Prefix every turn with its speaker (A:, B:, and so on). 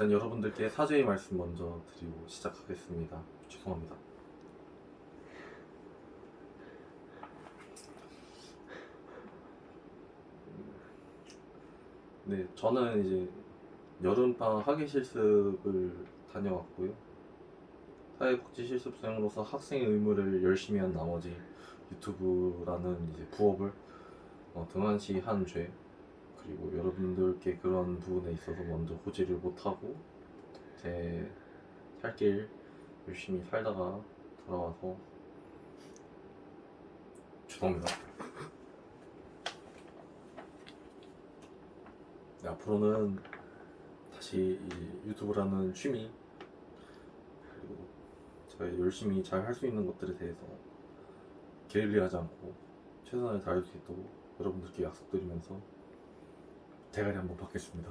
A: 일단 여러분들께 사죄의 말씀 먼저 드리고 시작하겠습니다. 죄송합니다. 네, 저는 이제 여름방학 학예 실습을 다녀왔고요. 사회복지 실습생으로서 학생의 의무를 열심히 한 나머지 유튜브라는 이제 부업을 어, 등한시 한 죄 그리고 여러분들께 그런 부분에 있어서 먼저 호지를 못하고 제 살길 열심히 살다가 돌아와서 죄송합니다. 네, 앞으로는 다시 이 유튜브라는 취미 그리고 제가 열심히 잘 할 수 있는 것들에 대해서 게을리하지 않고 최선을 다할 수 있도록 여러분들께 약속드리면서 대가리 한번 받겠습니다.